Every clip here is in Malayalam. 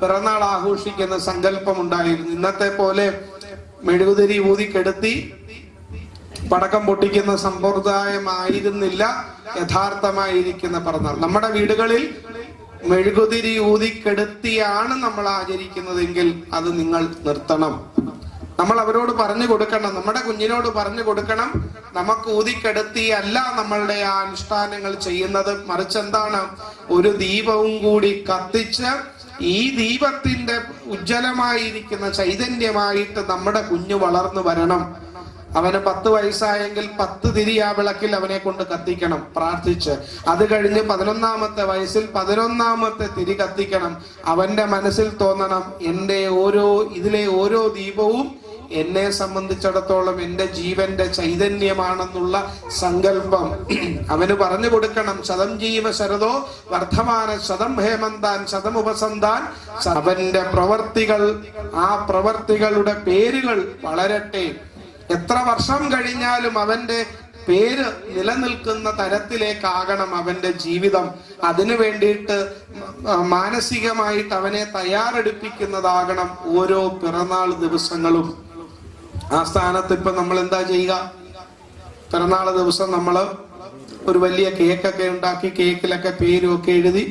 പിറന്നാൾ ആഘോഷിക്കുന്ന സങ്കല്പമുണ്ടായിരുന്നു. ഇന്നത്തെ പോലെ മെഴുകുതിരി ഊതി കെടുത്തി പടക്കം പൊട്ടിക്കുന്ന സമ്പ്രദായമായിരുന്നില്ല. യഥാർത്ഥമായിരിക്കുന്ന പിറന്നാൾ. നമ്മുടെ വീടുകളിൽ മെഴുകുതിരി ഊതിക്കെടുത്തിയാണ് നമ്മൾ ആചരിക്കുന്നതെങ്കിൽ അത് നിങ്ങൾ നിർത്തണം. നമ്മൾ അവരോട് പറഞ്ഞു കൊടുക്കണം. നമ്മുടെ കുഞ്ഞിനോട് പറഞ്ഞു കൊടുക്കണം. നമുക്ക് ഊതിക്കെടുത്തി അല്ല നമ്മളുടെ ആ അനുഷ്ഠാനങ്ങൾ ചെയ്യുന്നത്. മറിച്ച് എന്താണ്? ഒരു ദീപവും കൂടി കത്തിച്ച് ഈ ദീപത്തിന്റെ ഉജ്ജ്വലമായിരിക്കുന്ന ചൈതന്യമായിട്ട് നമ്മുടെ കുഞ്ഞു വളർന്നു വരണം. അവന് പത്ത് വയസ്സായെങ്കിൽ പത്ത് തിരി ആ വിളക്കിൽ അവനെ കൊണ്ട് കത്തിക്കണം പ്രാർത്ഥിച്ച്. അത് കഴിഞ്ഞ് പതിനൊന്നാമത്തെ വയസ്സിൽ പതിനൊന്നാമത്തെ തിരി കത്തിക്കണം. അവന്റെ മനസ്സിൽ തോന്നണം എന്റെ ഓരോ ഇതിലെ ഓരോ ദീപവും എന്നെ സംബന്ധിച്ചിടത്തോളം എന്റെ ജീവന്റെ ചൈതന്യമാണെന്നുള്ള സങ്കല്പം. അവന് പറഞ്ഞു കൊടുക്കണം ശതം ജീവ ശരതോ വർദ്ധമാന ശതം ഹേമന്താൻ ശതം ഉപസന്താൻ. അവന്റെ പ്രവർത്തികൾ ആ പ്രവർത്തികളുടെ പേരുകൾ വളരട്ടെ. എത്ര വർഷം കഴിഞ്ഞാലും അവന്റെ പേര് നിലനിൽക്കുന്ന തരത്തിലേക്കാകണം അവന്റെ ജീവിതം. അതിനു വേണ്ടിയിട്ട് മാനസികമായിട്ട് അവനെ തയ്യാറെടുപ്പിക്കുന്നതാകണം ഓരോ പിറന്നാൾ ദിവസങ്ങളും. ആ സ്ഥാനത്ത് ഇപ്പൊ നമ്മൾ എന്താ ചെയ്യുക? പിറന്നാൾ ദിവസം നമ്മൾ ഒരു വലിയ കേക്കൊക്കെ ഉണ്ടാക്കി കേക്കിലൊക്കെ പേരും ഒക്കെ എഴുതി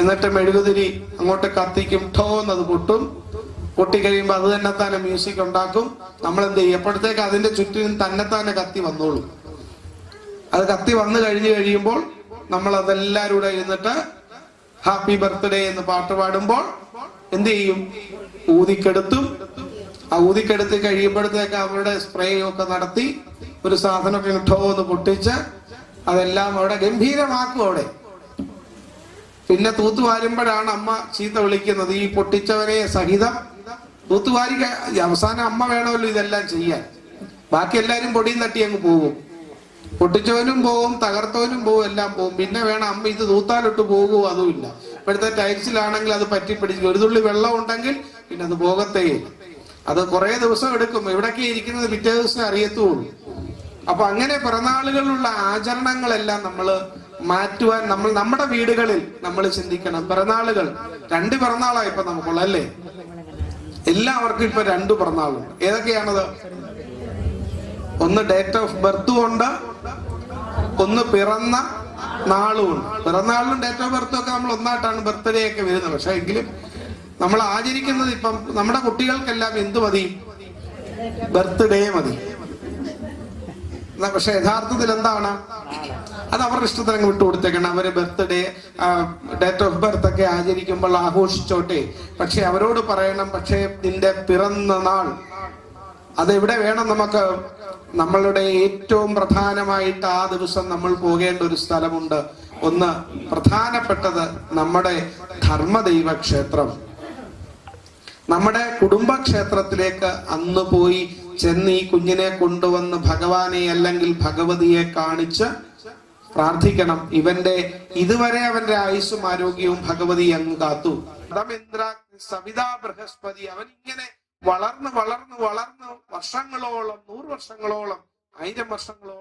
എന്നിട്ട് മെഴുകുതിരി അങ്ങോട്ട് കത്തിക്കും ടോ എന്നത് പൊട്ടും. കഴിയുമ്പോൾ അത് തന്നെ തന്നെ മ്യൂസിക് ഉണ്ടാക്കും. നമ്മൾ എന്ത് ചെയ്യും? എപ്പോഴത്തേക്ക് അതിന്റെ ചുറ്റിനും തന്നെ തന്നെ കത്തി വന്നോളും. അത് കത്തി വന്നു കഴിഞ്ഞു കഴിയുമ്പോൾ നമ്മൾ അതെല്ലാവരും കൂടെ ഇരുന്നിട്ട് ഹാപ്പി ബർത്ത്ഡേ എന്ന് പാട്ട് പാടുമ്പോൾ എന്ത് ചെയ്യും? ഊതിക്കെടുത്തും ആ ഊതിക്കെടുത്ത് കഴിയുമ്പോഴത്തേക്ക് അവരുടെ സ്പ്രേ ഒക്കെ നടത്തി ഒരു സാധനമൊക്കെ കിട്ടോ എന്ന് പൊട്ടിച്ച് അതെല്ലാം അവിടെ ഗംഭീരമാക്കും അവിടെ. പിന്നെ തൂത്തുവാരുമ്പോഴാണ് അമ്മ ചീത്ത വിളിക്കുന്നത് ഈ പൊട്ടിച്ചവരെ സഹിതം തൂത്തുവാരി അവസാനം അമ്മ വേണമല്ലോ ഇതെല്ലാം ചെയ്യാൻ. ബാക്കി എല്ലാരും പൊടിയും തട്ടി അങ്ങ് പോകും. പൊട്ടിച്ചവനും പോവും തകർത്തവനും പോവും എല്ലാം പോവും. പിന്നെ വേണം അമ്മ ഇത് തൂത്താലിട്ട് പോകുമോ അതുമില്ല. ഇപ്പോഴത്തെ ടൈൽസിലാണെങ്കിൽ അത് പറ്റി പിടിച്ച് ഒരു തുള്ളി വെള്ളം ഉണ്ടെങ്കിൽ പിന്നെ അത് പോകത്തേയില്ല അത് കുറെ ദിവസം എടുക്കും. എവിടൊക്കെ ഇരിക്കുന്നത് പിറ്റേ ദിവസം അറിയത്തുള്ളൂ. അപ്പൊ അങ്ങനെ പിറന്നാളുകളിലുള്ള ആചരണങ്ങളെല്ലാം നമ്മൾ മാറ്റുവാൻ നമ്മൾ നമ്മുടെ വീടുകളിൽ നമ്മൾ ചിന്തിക്കണം. പിറന്നാളുകൾ രണ്ട് പിറന്നാളാണ് ഇപ്പൊ നമുക്കുള്ള അല്ലേ? എല്ലാവർക്കും ഇപ്പൊ രണ്ട് പിറന്നാളുണ്ട്. ഏതൊക്കെയാണത്? ഒന്ന് ഡേറ്റ് ഓഫ് ബർത്തും ഉണ്ട്. ഒന്ന് പിറന്ന നാളും ഉണ്ട്. പിറന്നാളിലും ഡേറ്റ് ഓഫ് ബർത്തും ഒക്കെ നമ്മൾ ഒന്നായിട്ടാണ് ബർത്ത്ഡേ ഒക്കെ വരുന്നത്. പക്ഷെ എങ്കിലും നമ്മൾ ആചരിക്കുന്നത് ഇപ്പം നമ്മുടെ കുട്ടികൾക്കെല്ലാം എന്ത് മതി? ബർത്ത്ഡേ മതി. പക്ഷെ യഥാർത്ഥത്തിൽ എന്താണ്? അത് അവരുടെ ഇഷ്ടത്തിന് അങ്ങ് വിട്ടുകൊടുത്തേക്കണം അവർ ബർത്ത്ഡേ ഡേറ്റ് ഓഫ് ബർത്ത് ഒക്കെ ആചരിക്കുമ്പോൾ ആഘോഷിച്ചോട്ടെ. പക്ഷെ അവരോട് പറയണം പക്ഷേ നിന്റെ പിറന്ന നാൾ അതെവിടെ വേണം നമുക്ക്? നമ്മളുടെ ഏറ്റവും പ്രധാനമായിട്ട് ആ ദിവസം നമ്മൾ പോകേണ്ട ഒരു സ്ഥലമുണ്ട്. ഒന്ന് പ്രധാനപ്പെട്ടത് നമ്മുടെ ധർമ്മദൈവ ക്ഷേത്രം നമ്മുടെ കുടുംബക്ഷേത്രത്തിലേക്ക് അന്ന് പോയി ചെന്ന് ഈ കുഞ്ഞിനെ കൊണ്ടുവന്ന് ഭഗവാനെ അല്ലെങ്കിൽ ഭഗവതിയെ കാണിച്ച് പ്രാർത്ഥിക്കണം. ഇവന്റെ ഇതുവരെ അവന്റെ ആയുസ്സും ആരോഗ്യവും ഭഗവതി അങ്ങ് കാത്തു. ഇന്ദ്ര സവിതാ ബൃഹസ്പതി അവൻ ഇങ്ങനെ വളർന്ന് വളർന്ന് വളർന്ന് വർഷങ്ങളോളം നൂറ് വർഷങ്ങളോളം ആയിരം വർഷങ്ങളോളം